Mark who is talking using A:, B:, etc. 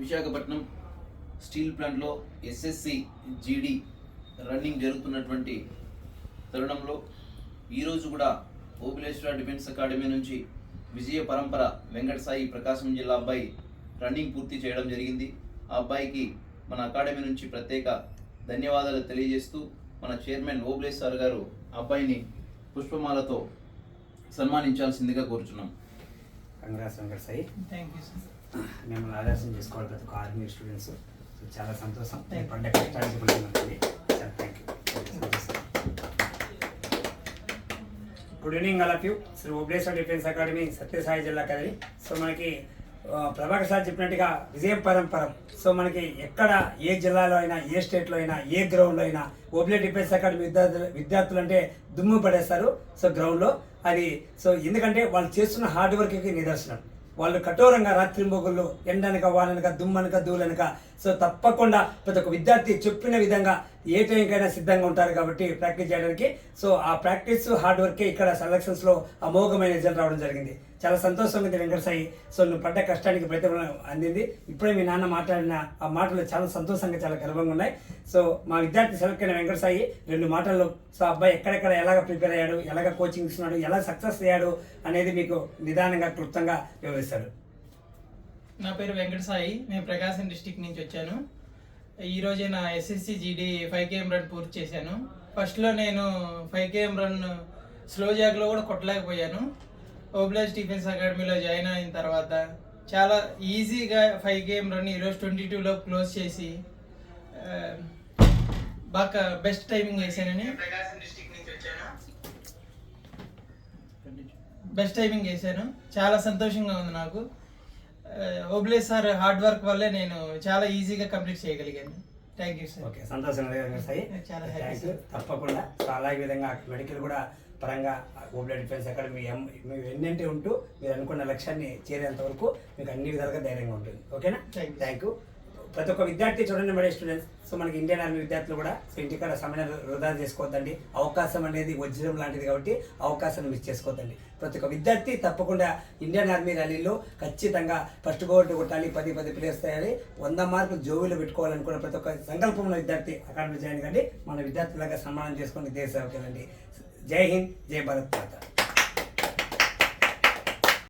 A: Visakhapatnam steel ప్లాంట్లో SSC GD running జరుగుతున్నటువంటి తరుణంలో ఈరోజు కూడా ఓబులేశ్వర డిఫెన్స్ అకాడమీ నుంచి విజయ పరంపర వెంకట సాయి ప్రకాశం జిల్లా అబ్బాయి రన్నింగ్ పూర్తి చేయడం జరిగింది. ఆ అబ్బాయికి మన అకాడమీ నుంచి ప్రత్యేక ధన్యవాదాలు తెలియజేస్తూ మన చైర్మన్ ఓబులేష్ సార్ గారు ఆ అబ్బాయిని పుష్పమాలతో సన్మానించాల్సిందిగా కోరుచున్నాం.
B: Congrats Venkata Sai
C: thank you sir
B: మిమ్మల్ని ఆదర్శం చేసుకోవాలి ప్రతి ఒక్క ఆర్మీ స్టూడెంట్స్. సో చాలా సంతోషం. నేను పండగ కష్టానికి ఉంటుంది చాలా thank you good evening all of you Shri Obleshwar defence academy Sathya Sai జిల్లా కదలి సో మనకి ప్రభాకర్ సార్ చెప్పినట్టుగా విజయ పరంపరం సో మనకి ఎక్కడ ఏ జిల్లాలో అయినా ఏ స్టేట్లో అయినా ఏ గ్రౌండ్లో అయినా ఓబ్లే డిఫెన్స్ అకాడమీ విద్యార్థులు విద్యార్థులు అంటే దుమ్ము పడేస్తారు. సో గ్రౌండ్లో అది సో ఎందుకంటే వాళ్ళు చేస్తున్న హార్డ్ వర్క్కి నిదర్శనం. వాళ్ళు కఠోరంగా రాత్రింబొగుళ్ళు ఎండనక వాననక దుమ్మనక దూలనక సో తప్పకుండా ప్రతి ఒక్క విద్యార్థి చెప్పిన విధంగా ఏ టైంకైనా సిద్ధంగా ఉంటారు కాబట్టి ప్రాక్టీస్ చేయడానికి. సో ఆ ప్రాక్టీస్ హార్డ్ వర్కే ఇక్కడ సెలక్షన్స్లో అమోఘమైన రిజల్ట్ రావడం జరిగింది. చాలా సంతోషంగా ఉంది వెంకట సాయి. సో నువ్వు పడ్డ కష్టానికి ప్రతిఫలం అందింది. ఇప్పుడే మీ నాన్న మాట్లాడిన ఆ మాటలు చాలా సంతోషంగా చాలా గర్వంగా ఉన్నాయి. సో మా విద్యార్థి సెలెక్ట్ అయిన వెంకట సాయి రెండు మాటల్లో సో అబ్బాయి ఎక్కడెక్కడ ఎలాగ ప్రిపేర్ అయ్యాడు ఎలాగ కోచింగ్ ఇస్తున్నాడు ఎలా సక్సెస్ అయ్యాడు అనేది మీకు నిదానంగా క్లుప్తంగా వివరిస్తాడు.
C: నా పేరు వెంకట సాయి. నేను ప్రకాశం డిస్టిక్ నుంచి వచ్చాను. ఈ రోజే నా SSC GD five KM run పూర్తి చేశాను. ఫస్ట్లో నేను ఫైవ్ కేఎం రన్ స్లో జాగ్లో కూడా కొట్టలేకపోయాను. ఓబ్లాస్ డిఫెన్స్ అకాడమీలో జాయిన్ అయిన తర్వాత చాలా ఈజీగా ఫైవ్ కేఎం రన్ ఈరోజు ట్వంటీ టూలో క్లోజ్ చేసి ఆ, బాగా బెస్ట్ టైమింగ్ వేసానని బెస్ట్ టైమింగ్ చేశాను చాలా సంతోషంగా ఉంది నాకు. ఓబ్లేస్ సార్ హార్డ్ వర్క్ వల్లే నేను చాలా ఈజీగా కంప్లీట్ చేయగలిగాను. థ్యాంక్ యూ సార్
B: ఓకే సంతోషం సాయి?
C: చాలా
B: థ్యాంక్ యూ తప్పకుండా. అలాగే విధంగా మెడికల్ కూడా పరంగా ఓబ్లెడ్ డిఫెన్స్ అకాడమీ ఎం- మీరు ఎన్నింటి ఉంటూ మీరు అనుకున్న లక్ష్యాన్ని చేరేంత వరకు మీకు అన్ని విధాలుగా ధైర్యంగా ఉంటుంది. ఓకేనా. థ్యాంక్ యూ ప్రతి ఒక్క విద్యార్థి చూడండి మేడం స్టూడెంట్స్ సో మనకి ఇండియన్ ఆర్మీ విద్యార్థులు కూడా సో ఇంటికాడ సమయం వృధా చేసుకోవద్దండి. అవకాశం అనేది వజ్రం లాంటిది కాబట్టి అవకాశాన్ని మిస్ చేసుకోవద్దండి. ప్రతి ఒక్క విద్యార్థి తప్పకుండా ఇండియన్ ఆర్మీ ర్యాలీలో ఖచ్చితంగా ఫస్ట్ గోల్డ్ కొట్టాలి పది పది ప్లేస్ తయారీ వంద మార్కులు జోబులు పెట్టుకోవాలని కూడా ప్రతి ఒక్క సంకల్పంలో విద్యార్థి అకాడమీ చేయండి కానీ మన విద్యార్థులాగా సన్మానం చేసుకుని దేశ సేవకి జై హింద్ జై భారత్ మాత.